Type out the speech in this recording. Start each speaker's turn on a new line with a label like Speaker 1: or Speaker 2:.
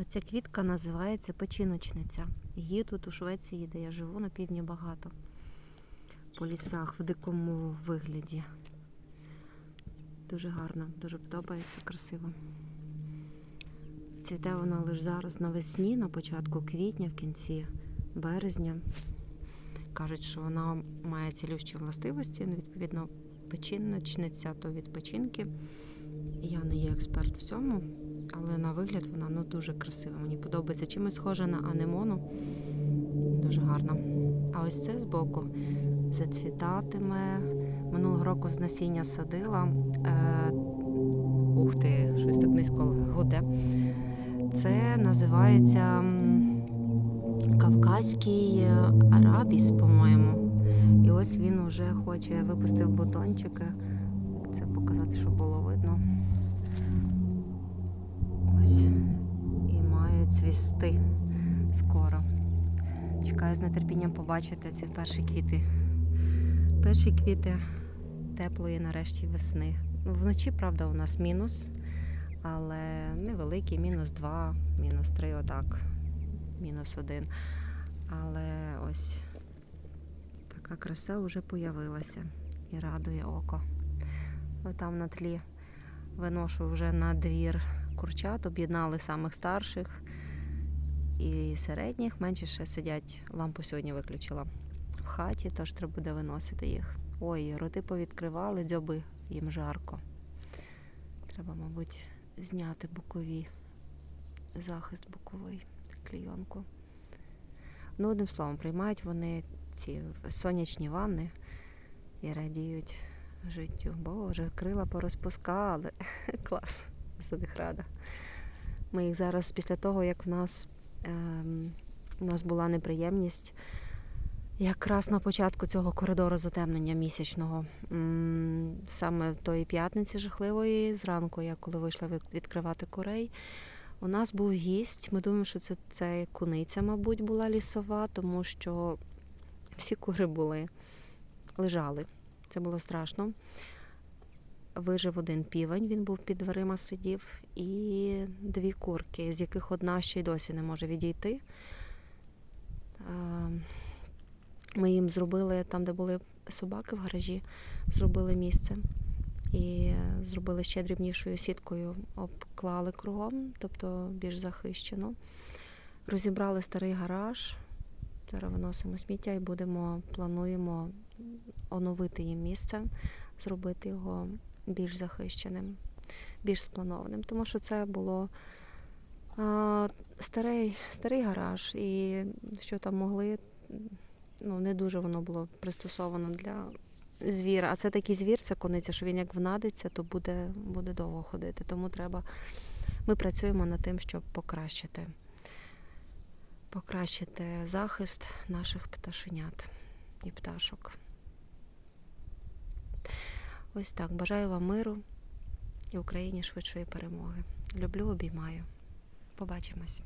Speaker 1: Оця квітка називається печіночниця. Її тут у Швеції, де я живу, на півдні багато. По лісах в дикому вигляді. Дуже гарно, дуже подобається, красиво. Цвіте вона лише зараз навесні, на початку квітня, в кінці березня. Кажуть, що вона має цілющі властивості, ну, відповідно, печіночниця то від печінки. Я не є експерт в цьому, але на вигляд вона ну, дуже красива. Мені подобається чимось схожа на анемону. Дуже гарна. А ось це збоку зацвітатиме. Минулого року з насіння садила. Е, ух ти, щось так низько гуде. Це називається Кавказький арабіс, по-моєму. І ось він уже хоче випустив бутончики. Це показати, щоб було видно. Ось. І мають цвісти скоро. Чекаю з нетерпінням побачити ці перші квіти. Перші квіти теплої нарешті весни. Вночі, правда, у нас мінус, але невеликий, мінус 2, мінус 3, отак, мінус 1. Але ось така краса вже появилася і радує око. Ось там на тлі виношу вже на двір курчат, об'єднали самих старших і середніх. Менше ще сидять, лампу сьогодні виключила в хаті, тож треба буде виносити їх. Ой, роти повідкривали, дзьоби їм жарко. Треба, мабуть, зняти бокові захист боковий, клійонку. Ну, одним словом, приймають вони ці сонячні ванни і радіють життю. Боже, крила порозпускали. Клас, за них рада. Ми їх зараз після того, як в нас, ем, у нас була неприємність, якраз на початку цього коридору затемнення місячного, саме тої п'ятниці жахливої, зранку, я коли вийшла відкривати курей, у нас був гість. Ми думаємо, що це, це куниця, мабуть, була лісова, тому що всі кури були, лежали. Це було страшно. Вижив один півень, він був під дверима сидів, і дві курки, з яких одна ще й досі не може відійти. Е, Ми їм зробили там, де були собаки в гаражі, зробили місце і зробили ще дрібнішою сіткою, обклали кругом, тобто більш захищено. Розібрали старий гараж. Зараз виносимо сміття і будемо, плануємо оновити їм місце, зробити його більш захищеним, більш спланованим. Тому що це було а, старий, старий гараж, і що там могли, ну не дуже воно було пристосовано для звіра. А це такий звір, це кониця, що він як внадиться, то буде, буде довго ходити. Тому треба. Ми працюємо над тим, щоб покращити, покращити захист наших пташенят і пташок. Ось так. Бажаю вам миру і Україні швидшої перемоги. Люблю, обіймаю. Побачимось.